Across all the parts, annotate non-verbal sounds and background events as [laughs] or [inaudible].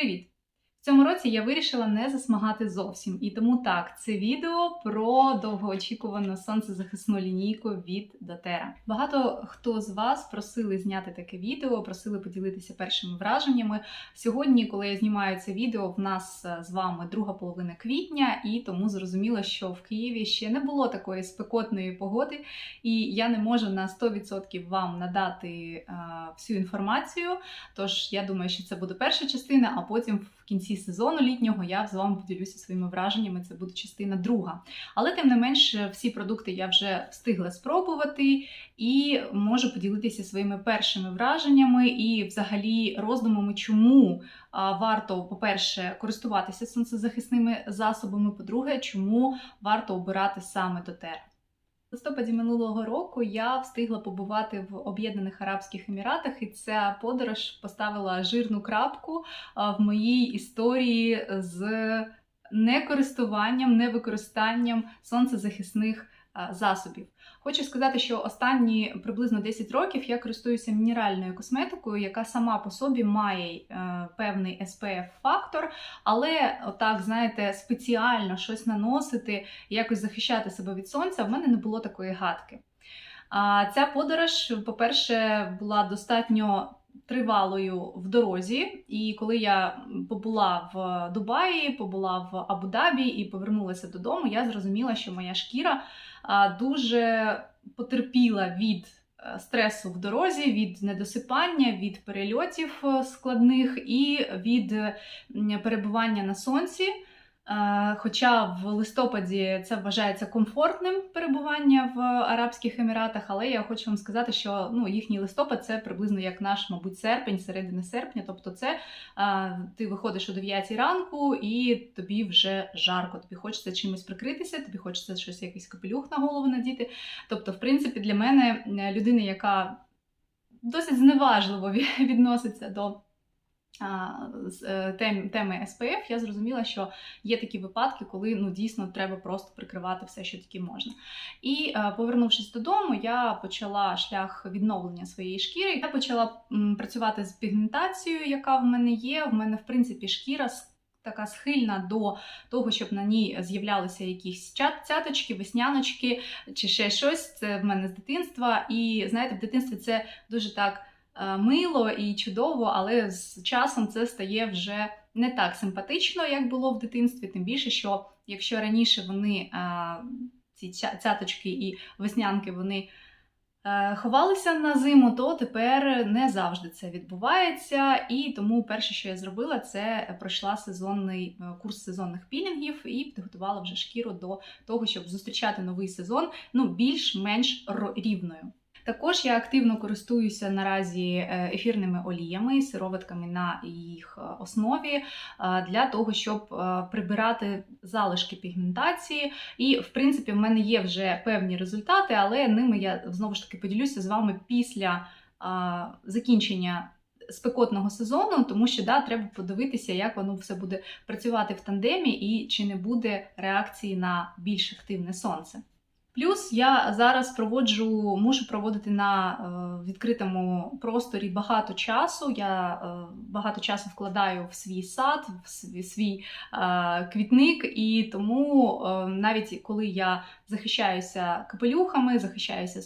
Привіт! В цьому році я вирішила не засмагати зовсім, і тому так, це відео про довгоочікувану сонцезахисну лінійку від Дотера. Багато хто з вас просили зняти таке відео, просили поділитися першими враженнями. Сьогодні, коли я знімаю це відео, в нас е, з вами друга половина квітня, і тому зрозуміло, що в Києві ще не було такої спекотної погоди, і я не можу на 100% вам надати е, всю інформацію. Тож я думаю, що це буде перша частина, а потім кінці сезону літнього я з вами поділюся своїми враженнями. Це буде частина друга. Але тим не менш, всі продукти я вже встигла спробувати і можу поділитися своїми першими враженнями і, взагалі, роздумами, чому варто, по-перше, користуватися сонцезахисними засобами. По-друге, чому варто обирати саме дотер. Листопаді минулого року я встигла побувати в Об'єднаних Арабських Еміратах, і ця подорож поставила жирну крапку в моїй історії з некористуванням, невикористанням сонцезахисних засобів. Хочу сказати, що останні приблизно 10 років я користуюся мінеральною косметикою, яка сама по собі має е, певний SPF-фактор, але отак, знаєте, спеціально щось наносити, якось захищати себе від сонця, в мене не було такої гадки. А ця подорож, по-перше, була достатньо тривалою в дорозі, і коли я побула в Дубаї, побула в Абу-Дабі і повернулася додому, я зрозуміла, що моя шкіра дуже потерпіла від е, стресу в дорозі, від недосипання, від перельотів е, складних і від перебування на сонці. Е, Хоча в листопаді це вважається комфортним перебування в Арабських Еміратах, але я хочу вам сказати, що ну, їхній листопад це приблизно як наш, мабуть, серпень, середина серпня. Тобто, це а, ти виходиш о 9 ранку і тобі вже жарко, тобі хочеться чимось прикритися, тобі хочеться щось, якийсь капелюх на голову надіти. Тобто, в принципі, для мене е, людина, яка досить зневажливо [laughs] відноситься до тем, теми SPF, я зрозуміла, що є такі випадки, коли ну дійсно треба просто прикривати все, що тільки можна. І повернувшись додому, я почала шлях відновлення своєї шкіри. Я почала працювати з пігментацією, яка в мене є. В мене, в принципі, шкіра така схильна до того, щоб на ній з'являлися якісь цяточки, весняночки чи ще щось. Це в мене з дитинства. І знаєте, в дитинстві це дуже так. Мило і чудово, але з часом це стає вже не так симпатично, як було в дитинстві. Тим більше, що якщо раніше вони ці цяточки і веснянки вони ховалися на зиму, то тепер не завжди це відбувається. І тому перше, що я зробила, це пройшла сезонний курс сезонних пілінгів і підготувала вже шкіру до того, щоб зустрічати новий сезон ну більш-менш рівною. Також я активно користуюся наразі е, ефірними оліями, сироватками на їх е, основі для того, щоб е, прибирати залишки пігментації. І, в принципі, в мене є вже певні результати, але ними я знову ж таки поділюся з вами після закінчення. Спекотного сезону, тому що да, треба подивитися, як воно все буде працювати в тандемі і чи не буде реакції на більш активне сонце. Плюс я зараз проводжу, можу проводити на е, відкритому просторі багато часу. Я е, багато часу вкладаю в свій сад, в свій, свій е, квітник, і тому навіть коли я захищаюся капелюхами, захищаюся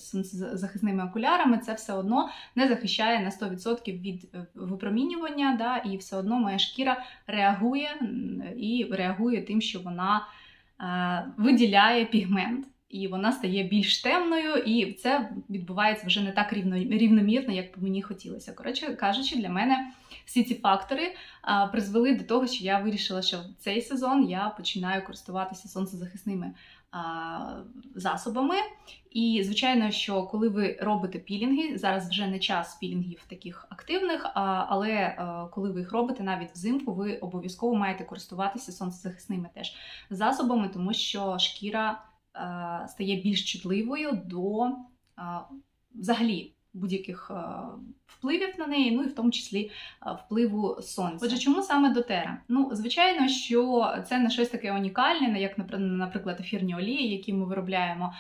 захисними окулярами, це все одно не захищає на 100% від випромінювання, да, і все одно моя шкіра реагує і реагує тим, що вона виділяє пігмент і вона стає більш темною, і це відбувається вже не так рівно, рівномірно, як би мені хотілося. Коротше кажучи, для мене всі ці фактори а, призвели до того, що я вирішила, що в цей сезон я починаю користуватися сонцезахисними а, засобами. І, звичайно, що коли ви робите пілінги, зараз вже не час пілінгів таких активних, а, але а, коли ви їх робите навіть взимку, ви обов'язково маєте користуватися сонцезахисними теж засобами, тому що шкіра. Е, стає більш чутливою до е, взагалі будь-яких е, впливів на неї, ну і в тому числі впливу сонця. Отже, чому саме дотера? Ну, звичайно, що це не щось таке унікальне, як, наприклад, ефірні олії, які ми виробляємо.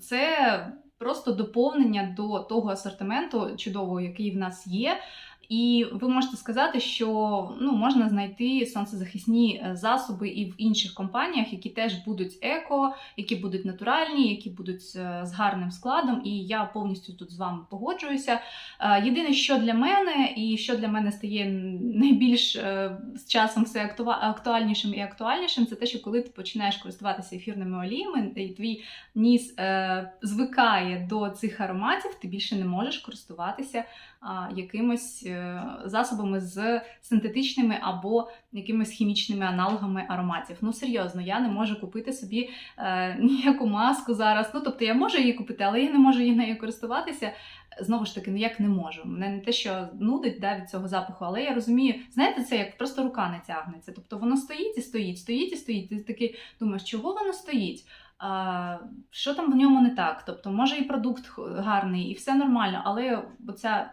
Це просто доповнення до того асортименту чудового, який в нас є. І ви можете сказати, що ну, можна знайти сонцезахисні е, засоби і в інших компаніях, які теж будуть еко, які будуть натуральні, які будуть е, з гарним складом. І я повністю тут з вами погоджуюся. Е, єдине, що для мене, і що для мене стає найбільш з часом все актуальнішим і актуальнішим, це те, що коли ти починаєш користуватися ефірними оліями, і твій ніс звикає до цих ароматів, ти більше не можеш користуватися якимось е, засобами з синтетичними або якимись хімічними аналогами ароматів. Ну, серйозно, я не можу купити собі е, ніяку маску зараз. Ну, тобто я можу її купити, але я не можу її нею користуватися. Знову ж таки, ну, не можу. Мене не те, що нудить да, від цього запаху, але я розумію, знаєте, це як просто рука не тягнеться. Тобто воно стоїть і стоїть, стоїть і стоїть. Ти такий думаєш, чого воно стоїть? А, Що там в ньому не так? Тобто, може і продукт гарний, і все нормально, але оця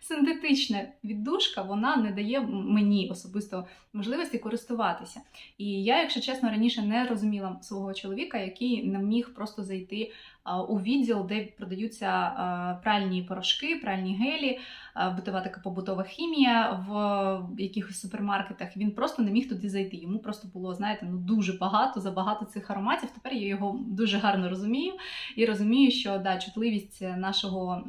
синтетична віддушка вона не дає мені особисто можливості користуватися. І я, якщо чесно, раніше не розуміла свого чоловіка, який не міг просто зайти у відділ, де продаються пральні порошки, пральні гелі, битова така побутова хімія в якихось супермаркетах. Він просто не міг туди зайти. Йому просто було, знаєте, ну дуже багато, забагато цих ароматів. Тепер я його дуже гарно розумію і розумію, що да, чутливість нашого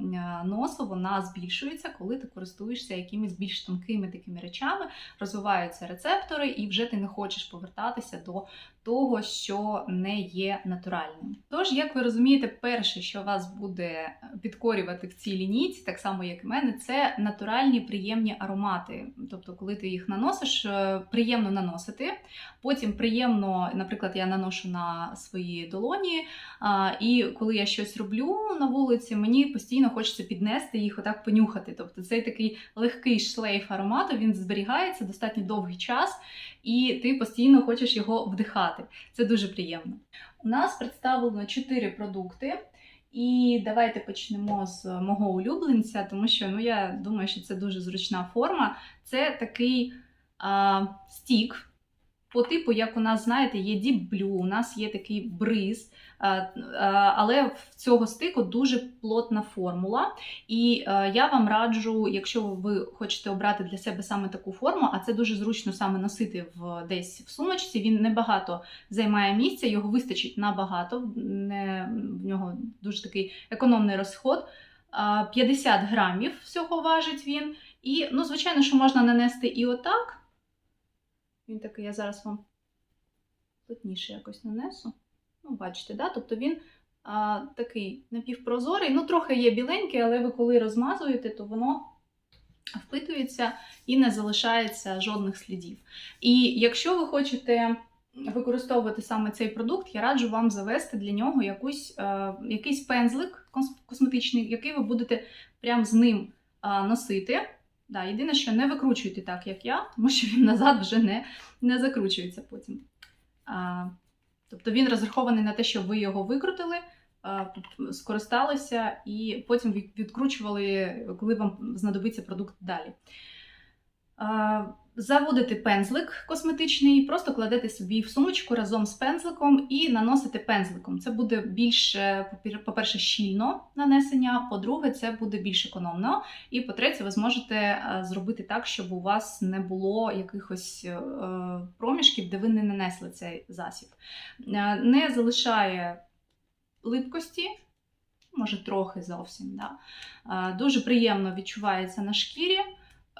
носу вона збільшується, коли ти користуєшся якимись більш тонкими такими речами, розвиваються рецептори, і вже ти не хочеш повертатися до того, що не є натуральним. Тож, як ви розумієте, перше, що вас буде підкорювати в цій лінійці, так само як і мене, це натуральні приємні аромати. Тобто, коли ти їх наносиш, е, приємно наносити. Потім приємно, наприклад, я наношу на свої долоні, і коли я щось роблю на вулиці, мені постійно хочеться піднести їх, отак понюхати. Тобто цей такий легкий шлейф аромату, він зберігається достатньо довгий час, і ти постійно хочеш його вдихати. Це дуже приємно. У нас представлено 4 продукти. І давайте почнемо з мого улюбленця, тому що ну, я думаю, що це дуже зручна форма. Це такий а, стік. По типу, як у нас, знаєте, є Deep Blue, у нас є такий бриз, але в цього стику дуже плотна формула. І я вам раджу, якщо ви хочете обрати для себе саме таку форму, а це дуже зручно саме носити в десь в сумочці. Він небагато займає місця, його вистачить набагато, не, в нього дуже такий економний розход. 50 грамів всього важить він. І, ну, звичайно, що можна нанести і отак. Він такий, я зараз вам плотніше якось нанесу. Ну, бачите, да? тобто він а, такий напівпрозорий, ну, трохи є біленький, але ви коли розмазуєте, то воно впитується і не залишається жодних слідів. І якщо ви хочете використовувати саме цей продукт, я раджу вам завести для нього якусь, а, якийсь пензлик косметичний, який ви будете прямо з ним а, носити. Да, Єдине, що не викручуйте так, як я, тому що він назад вже не не закручується потім. А, Тобто він розрахований на те, щоб ви його викрутили, а, скористалися і потім відкручували, коли вам знадобиться продукт далі. Заводите пензлик косметичний, просто кладете собі в сумочку разом з пензликом і наносите пензликом. Це буде більш, по-перше, щільно нанесення, по-друге, це буде більш економно. І по-третє, ви зможете е, зробити так, щоб у вас не було якихось е, проміжків, де ви не нанесли цей засіб. Е, не залишає липкості. Може, трохи зовсім. Да? Дуже приємно відчувається на шкірі.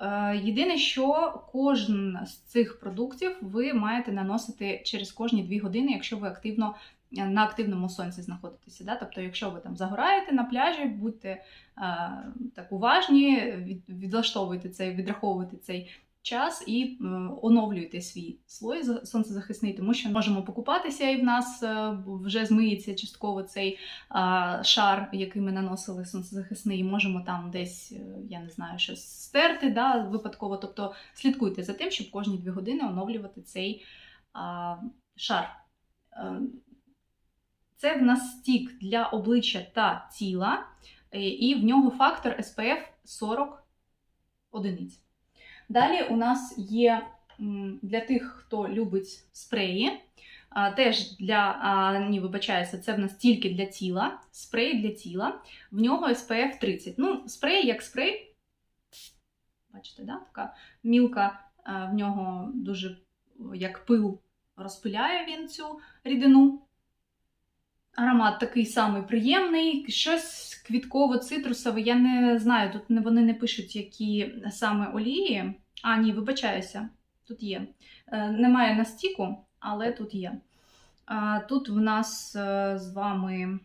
Е, єдине, що кожен з цих продуктів ви маєте наносити через кожні 2 години, якщо ви активно е, на активному сонці знаходитеся. Да? Тобто, якщо ви там загораєте на пляжі, будьте е, так уважні, від, відлаштовуйте цей, відраховуйте цей час і оновлюйте свій слой сонцезахисний, тому що можемо покупатися, і в нас е, вже змиється частково цей шар, який ми наносили сонцезахисний, і можемо там десь, е, я не знаю, щось стерти да, випадково. Тобто слідкуйте за тим, щоб кожні дві години оновлювати цей шар. Е, це в нас стік для обличчя та тіла, і в нього фактор SPF 40 одиниць. Далі у нас є для тих, хто любить спреї. Теж для, ні, вибачаюся, це в нас тільки для тіла, спрей для тіла. В нього SPF 30. Ну, спрей як спрей, Бачите, да? така мілка в нього дуже як пил розпиляє він цю рідину. Аромат такий самий приємний, щось квітково-цитрусове. Я не знаю, тут вони не пишуть, які саме олії. А, ні, вибачаюся, тут є. Е, Немає на стіку, але тут є. Тут в нас е, з вами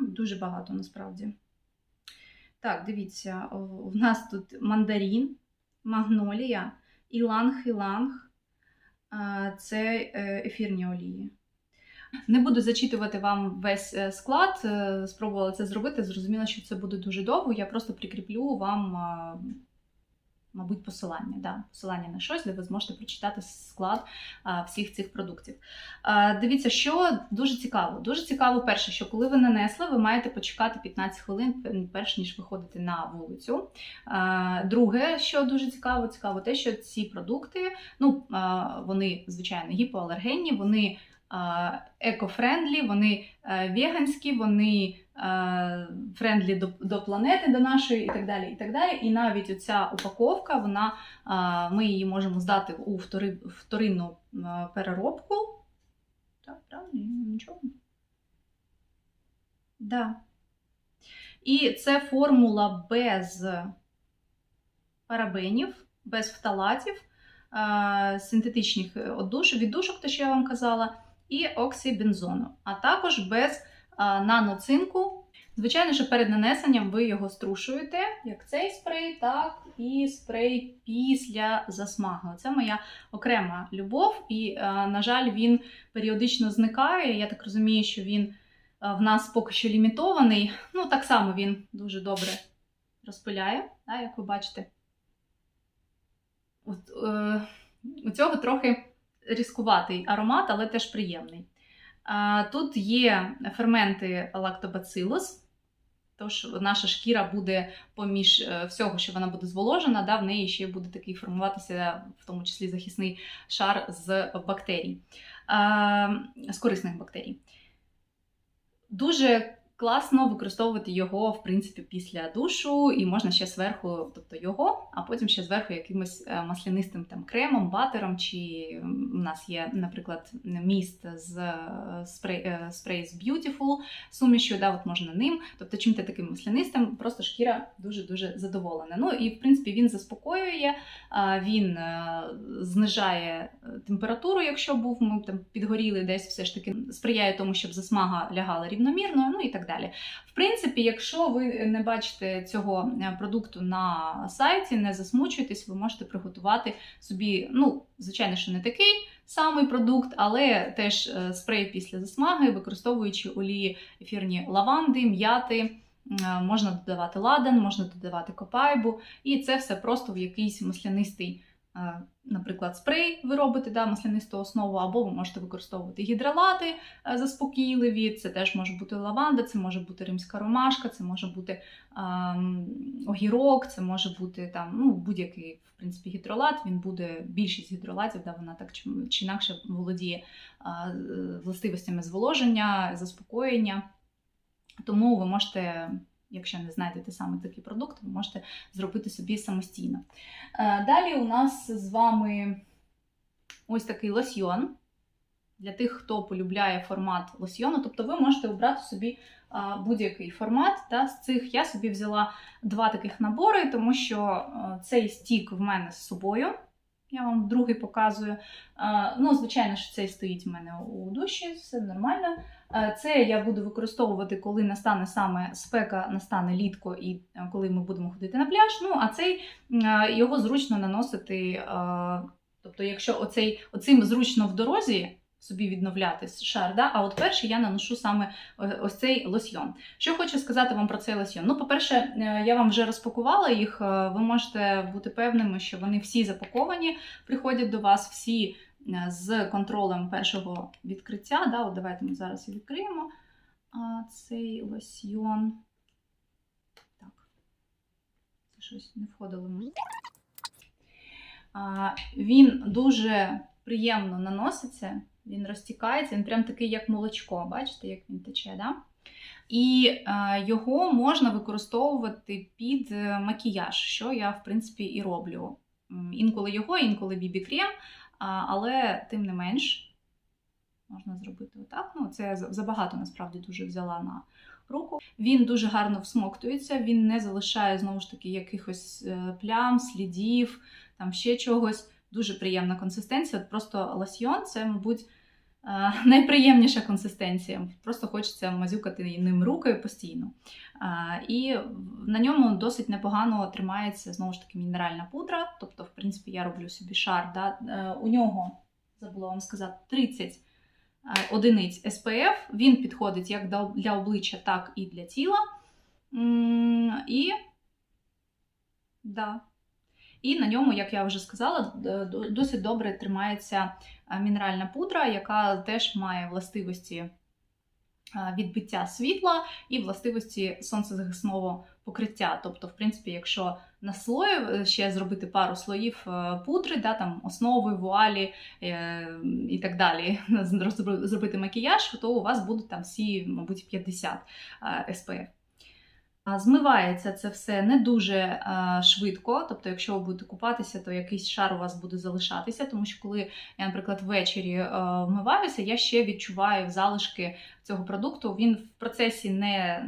дуже багато насправді. Так, дивіться, в нас тут мандарин, магнолія, іланг-іланг. Це е, ефірні олії. Не буду зачитувати вам весь е, склад, е, спробувала це зробити. Зрозуміла, що це буде дуже довго. Я просто прикріплю вам, мабуть, посилання. Да, посилання на щось, де ви зможете прочитати склад всіх цих продуктів. Дивіться, що дуже цікаво. Дуже цікаво, перше, що коли ви нанесли, ви маєте почекати 15 хвилин, перш ніж виходити на вулицю. Друге, що дуже цікаво, цікаво те, що ці продукти, ну, вони, звичайно, гіпоалергенні, вони еко-френдлі, вони е, веганські, вони е, френдлі до, до планети, до нашої і так далі. І так далі. І навіть оця упаковка, вона, ми її можемо здати у втори, вторинну переробку. Так, правильно? Нічого. Да. І це формула без парабенів, без фталатів, е, синтетичних віддушок, те, що я вам казала, і оксибензону, а також без наноцинку. Звичайно, що перед нанесенням ви його струшуєте, як цей спрей, так і спрей після засмаги. Це моя окрема любов, і, на жаль, він періодично зникає. Я так розумію, що він в нас поки що лімітований. Ну, так само він дуже добре розпиляє, так, як ви бачите. От, е, у цього трохи різкуватий аромат, але теж приємний. Тут є ферменти лактобацилус, тож наша шкіра буде поміж е, всього, що вона буде зволожена, да, в неї ще буде такий формуватися, в тому числі захисний шар з бактерій, з корисних бактерій. Дуже класно використовувати його, в принципі, після душу, і можна ще зверху, тобто його, а потім ще зверху якимось е, маслянистим там кремом, батером, чи у нас є, наприклад, міст з е, спрей, е, спрей з Beautiful сумішю, да, от можна ним. Тобто, чим ти таким маслянистим, просто шкіра дуже-дуже задоволена. Ну і в принципі він заспокоює, він знижає температуру, якщо був ми там підгоріли десь, все ж таки сприяє тому, щоб засмага лягала рівномірно, ну і так далі. В принципі, якщо ви не бачите цього е, продукту на сайті, не засмучуйтесь, ви можете приготувати собі, ну, звичайно, що не такий самий продукт, але теж е, спрей після засмаги, використовуючи олії ефірні лаванди, м'яти. е, Можна додавати ладан, можна додавати копайбу, і це все просто в якийсь маслянистий, наприклад, спрей ви робите, да, маслянисту основу, або ви можете використовувати гідролати е, заспокійливі, це теж може бути лаванда, це може бути римська ромашка, це може бути ем, огірок, це може бути там ну, будь-який в принципі, гідролат. Він буде більшість гідролатів, да, вона так чи, чи інакше володіє е, властивостями зволоження, заспокоєння. Тому ви можете, якщо не знайдете саме такий продукт, ви можете зробити собі самостійно. Е, Далі у нас з вами ось такий лосьйон. Для тих, хто полюбляє формат лосьйону, тобто ви можете обрати собі будь-який формат. Та, з цих я собі взяла два таких набори, тому що цей стік в мене з собою. Я вам другий показую. Ну, звичайно, що цей стоїть в мене у душі, все нормально. Це я буду використовувати, коли настане саме спека, настане літко, і коли ми будемо ходити на пляж. Ну, а цей його зручно наносити. Тобто, якщо оцей, оцим зручно в дорозі собі відновляти шар, да? а от перший я наношу саме е, ось цей лосьйон. Що хочу сказати вам про цей лосьйон? Ну, по-перше, е, я вам вже розпакувала їх, е, ви можете бути певними, що вони всі запаковані, приходять до вас всі з контролем першого відкриття. Да? От давайте ми зараз і відкриємо цей лосьйон. Так, це щось не входило. А, Він дуже приємно наноситься, він розтікається, він прям такий, як молочко. Бачите, як він тече, да? і е, його можна використовувати під е, макіяж, що я, в принципі, і роблю. Інколи його, інколи бібі-крем, але тим не менш, можна зробити отак. Ну, Це я забагато насправді дуже взяла на руку. Він дуже гарно всмоктується, він не залишає знову ж таки якихось е, плям, слідів, там ще чогось. Дуже приємна консистенція. От Просто лосьйон це, мабуть, [laughs] найприємніша консистенція. Просто хочеться мазюкати ним руки постійно. І на ньому досить непогано тримається знову ж таки мінеральна пудра. Тобто, в принципі, я роблю собі шар. Да? Е, у нього, забула вам сказати, 30 одиниць SPF. Він підходить як для обличчя, так і для тіла. І да. І на ньому, як я вже сказала, досить добре тримається мінеральна пудра, яка теж має властивості відбиття світла і властивості сонцезахисного покриття. Тобто, в принципі, якщо на слої е, ще зробити пару слоїв е, пудри, да, там основи, вуалі е, і так далі, [laughs] зробити макіяж, то у вас будуть там всі, мабуть, 50 SPF. Змивається це все не дуже швидко, тобто, якщо ви будете купатися, то якийсь шар у вас буде залишатися, тому що коли я, наприклад, ввечері вмиваюся, я ще відчуваю залишки цього продукту. Він в процесі не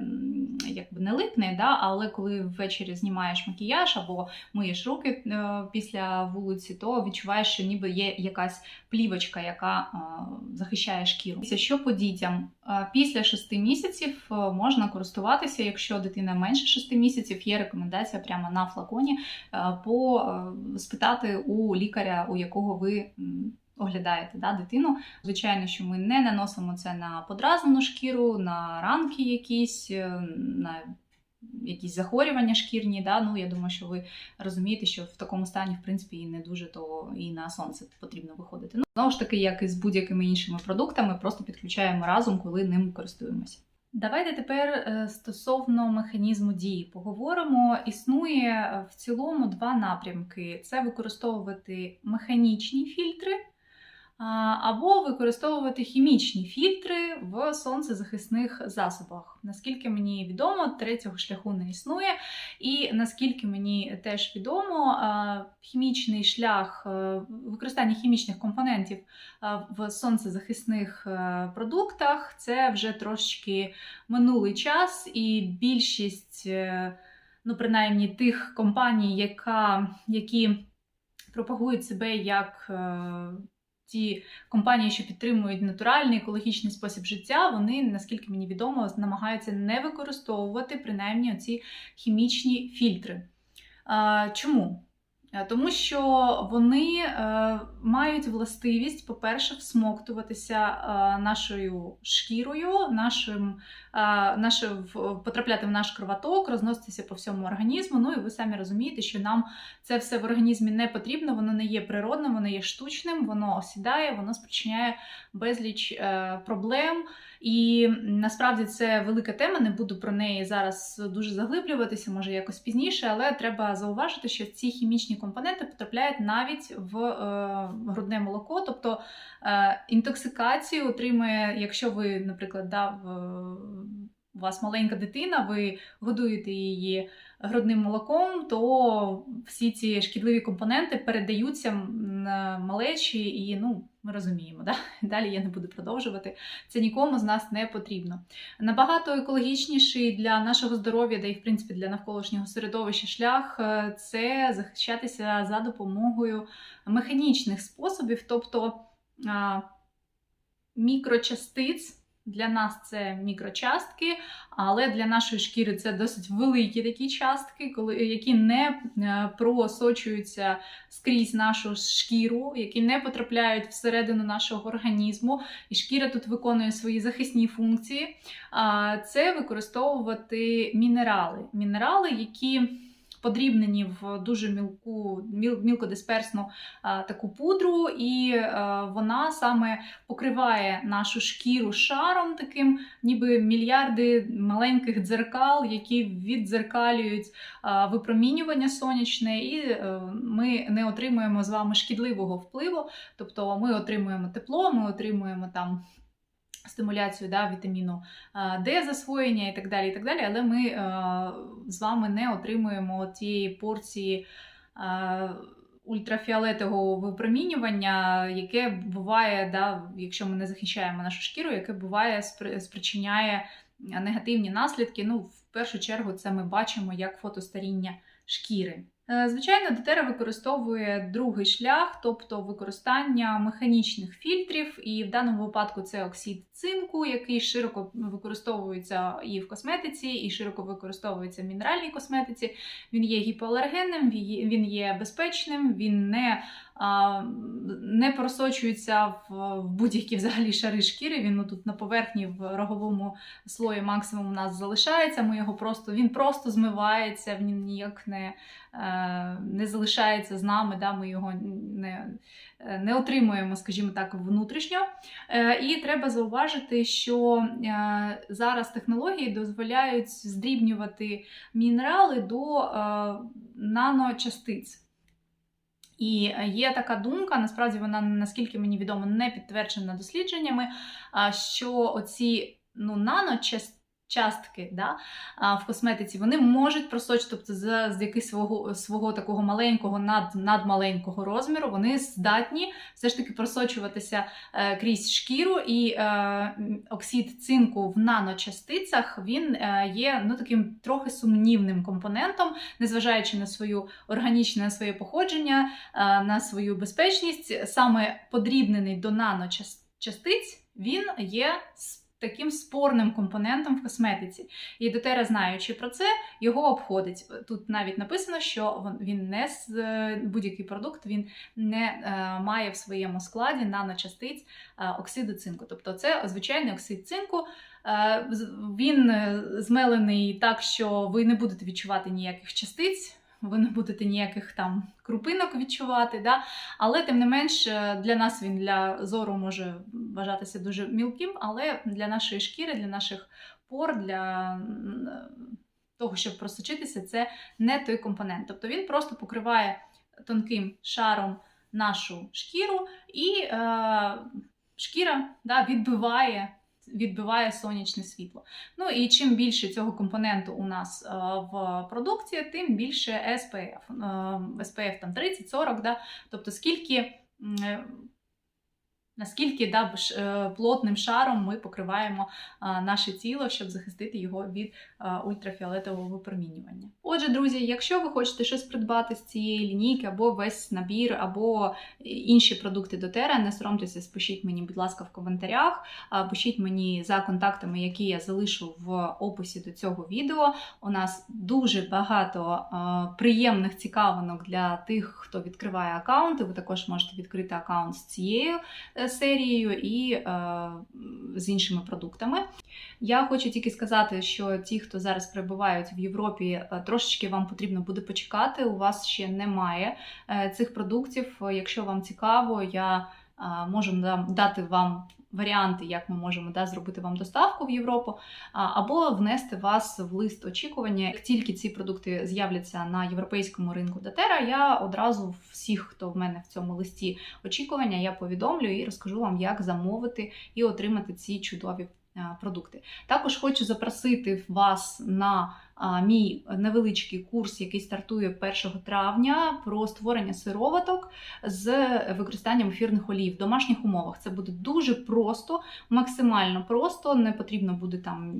якби не липне, да, але коли ввечері знімаєш макіяж або миєш руки е, після вулиці, то відчуваєш, що ніби є якась плівочка, яка е, захищає шкіру. Що по дітям? Е, після 6 місяців можна користуватися, якщо дитина менше 6 місяців, є рекомендація прямо на флаконі по спитати у лікаря, у якого ви оглядаєте да, дитину. Звичайно, що ми не наносимо це на подразнену шкіру, на ранки якісь, е, на якісь захворювання шкірні. Да? Ну, Я думаю, що ви розумієте, що в такому стані, в принципі, і не дуже то і на сонце потрібно виходити. Ну, Знову ж таки, як і з будь-якими іншими продуктами, просто підключаємо разом, коли ним користуємося. Давайте тепер е, стосовно механізму дії поговоримо. Існує в цілому два напрямки: це використовувати механічні фільтри або використовувати хімічні фільтри в сонцезахисних засобах. Наскільки мені відомо, третього шляху не існує. І наскільки мені теж відомо, хімічний шлях е, використання хімічних компонентів в сонцезахисних е, продуктах це вже трошки минулий час, і більшість, е, ну, принаймні, тих компаній, яка, які пропагують себе як ті компанії, що підтримують натуральний екологічний спосіб життя, вони, наскільки мені відомо, намагаються не використовувати принаймні ці хімічні фільтри. Чому? Е, тому що вони е, мають властивість, по-перше, всмоктуватися е, нашою шкірою, нашим, наше, потрапляти в наш кровоток, розноситися по всьому організму. Ну і ви самі розумієте, що нам це все в організмі не потрібно, воно не є природним, воно є штучним, воно осідає, воно спричиняє безліч проблем. І насправді це велика тема, не буду про неї зараз дуже заглиблюватися, може якось пізніше, але треба зауважити, що ці хімічні компоненти потрапляють навіть в е, грудне молоко, тобто е, інтоксикацію отримує, якщо ви, наприклад, дав у вас маленька дитина, ви годуєте її грудним молоком, то всі ці шкідливі компоненти передаються на малечі, і ну, ми розуміємо, да? [laughs] далі я не буду продовжувати. Це нікому з нас не потрібно. Набагато екологічніший для нашого здоров'я, да і в принципі для навколишнього середовища шлях е, це захищатися за допомогою механічних способів, тобто мікрочастиць. Для нас це мікрочастки, але для нашої шкіри це досить великі такі частки, коли, які не е, просочуються скрізь нашу шкіру, які не потрапляють всередину нашого організму, і шкіра тут виконує свої захисні функції. Це використовувати мінерали. Мінерали, які подрібнені в дуже мілку, міл, мілкодисперсну а, таку пудру, і а, вона саме покриває нашу шкіру шаром, таким, ніби мільярди маленьких дзеркал, які віддзеркалюють а, випромінювання сонячне, і а, ми не отримуємо з вами шкідливого впливу, тобто ми отримуємо тепло, ми отримуємо там стимуляцію да, вітаміну Д засвоєння і так далі. і так далі, Але ми з вами не отримуємо тієї порції ультрафіолетового випромінювання, яке буває, да, якщо ми не захищаємо нашу шкіру, яке буває спричиняє негативні наслідки. Ну, в першу чергу, це ми бачимо як фотостаріння шкіри. Е, звичайно, Дотера використовує другий шлях, тобто використання механічних фільтрів, і в даному випадку це оксид цинку, який широко використовується і в косметиці, і широко використовується в мінеральній косметиці. Він є гіпоалергенним, він є безпечним, він не не просочується в будь-які взагалі шари шкіри. Він тут на поверхні в роговому слої максимум у нас залишається. Ми його просто він просто змивається, він ніяк не е, не залишається з нами. Да, Ми його не не отримуємо, скажімо так, внутрішньо. Е, і треба зауважити, що е, зараз технології дозволяють здрібнювати мінерали до наночастиць. І е, є така думка, насправді вона наскільки мені відомо не підтверджена дослідженнями, що оці ну, наночастини, частки да, в косметиці, вони можуть просочити, тобто з, з якогось свого свого такого маленького, над, надмаленького розміру, вони здатні все ж таки просочуватися е, крізь шкіру, і е, оксид цинку в наночастицях він е, є ну, таким трохи сумнівним компонентом, незважаючи на свою органічне на своє походження, е, на свою безпечність, саме подрібнений до наночастиць, він є таким спорним компонентом в косметиці. І дотера, знаючи про це, його обходить. Тут навіть написано, що він не будь-який продукт він не е, має в своєму складі наночастиць е, оксиду цинку. Тобто це звичайний оксид цинку. Е, він змелений так, що ви не будете відчувати ніяких частиць ви не будете ніяких там крупинок відчувати. Да? Але, тим не менш, е, для нас він для зору може вважатися дуже мілким, але для нашої шкіри, для наших пор, для того, щоб просочитися, це не той компонент. Тобто він просто покриває тонким шаром нашу шкіру, і е, шкіра да, відбиває відбиває сонячне світло. Ну і чим більше цього компоненту у нас е, в продукції, тим більше SPF. SPF там 30-40, да? тобто скільки наскільки да, е, плотним шаром ми покриваємо наше тіло, щоб захистити його від ультрафіолетового випромінювання. Отже, друзі, якщо ви хочете щось придбати з цієї лінійки, або весь набір, або інші продукти до Тера, не соромтеся, спишіть мені, будь ласка, в коментарях, пишіть мені за контактами, які я залишу в описі до цього відео. У нас дуже багато приємних цікавинок для тих, хто відкриває аккаунти. Ви також можете відкрити аккаунт з цією е, серією і е, з іншими продуктами. Я хочу тільки сказати, що ті, хто зараз перебувають в Європі, е, трошечки вам потрібно буде почекати. У вас ще немає е, цих продуктів. Якщо вам цікаво, я можу дати вам варіанти, як ми можемо да, зробити вам доставку в Європу, або внести вас в лист очікування. Як тільки ці продукти з'являться на європейському ринку Дотера, я одразу всіх, хто в мене в цьому листі очікування, я повідомлю і розкажу вам, як замовити і отримати ці чудові продукти. Також хочу запросити вас на мій невеличкий курс, який стартує 1 травня, про створення сироваток з використанням ефірних олій в домашніх умовах. Це буде дуже просто, максимально просто, не потрібно буде там.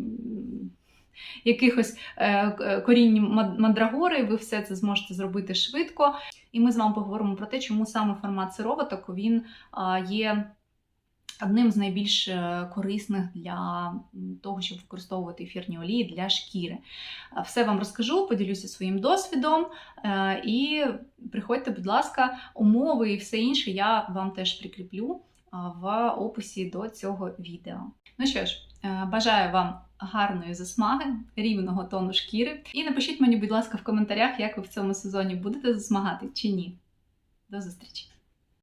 Якихось е, корінь мандрагори, ви все це зможете зробити швидко. І ми з вами поговоримо про те, чому саме формат сироваток він є одним з найбільш е, корисних для того, щоб використовувати ефірні олії для шкіри. Е, все вам розкажу, поділюся своїм досвідом. Е, і приходьте, будь ласка, умови і все інше я вам теж прикріплю в описі до цього відео. Ну що ж, бажаю вам гарної засмаги, рівного тону шкіри. І напишіть мені, будь ласка, в коментарях, як ви в цьому сезоні будете засмагати чи ні. До зустрічі!